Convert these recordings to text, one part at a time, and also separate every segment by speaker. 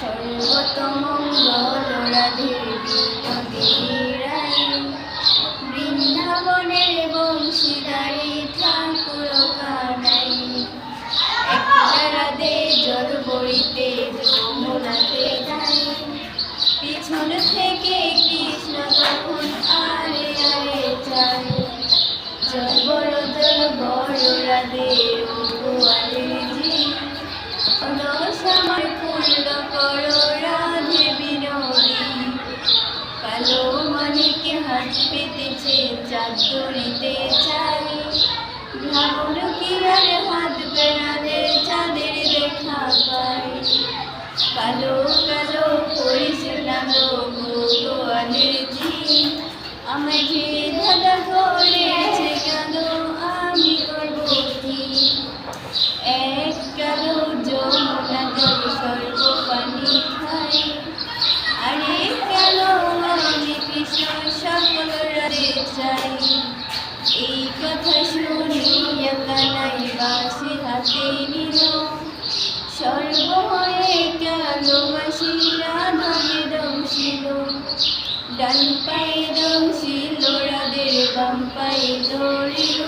Speaker 1: সর্বতমঙ্গল রাধে বিনোদিরাই বৃন্দাবনের বংশীদারি ঠাকুর কানাই একলা রাধে জল বইতে যমুনাতে যাই, পিছন থেকে কৃষ্ণ তখন আরে আরে বড় জল করো রাধে বিনোদী কালো মানিকে হাত পেতেছে, চাঁদ ধরিতে চাই। ভাবন কি আর হাত বেড়ালে চাঁদের দেখা পাই। কালো কালো করিস নালো ভগবানের জি আমায় যে দাদা করেছে কেন আমি করব কি এক কালো যমুনা জল সর্ব পানি খাই আরে কালো আমি কৃষ্ণ সকল রাধে চাই এই কথা শুনিয়া কানাই বাসি হাতে নিল সর্ব হয়ে কালো বাসি রাধাকে দংশিল ডান পায়ে দম শিলোড়াদের বাম পায়ে দৌড়িল।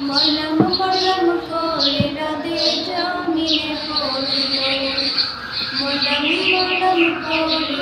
Speaker 1: মলম মলম করে রাধে জমিনে পড়িল। মলম মলম করে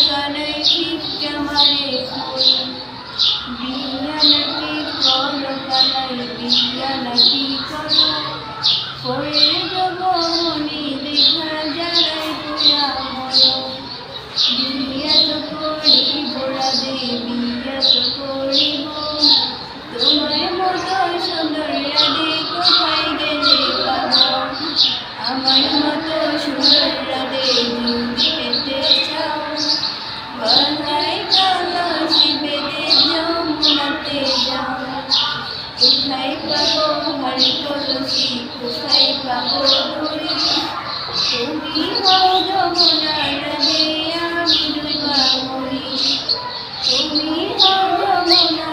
Speaker 1: Yeah. কোথায় পাবো হরি কলসি কোথায় পাবো তুলসি তুমি হও যমুনার রে আমি ডুবা মরি তুমি হও যমুনা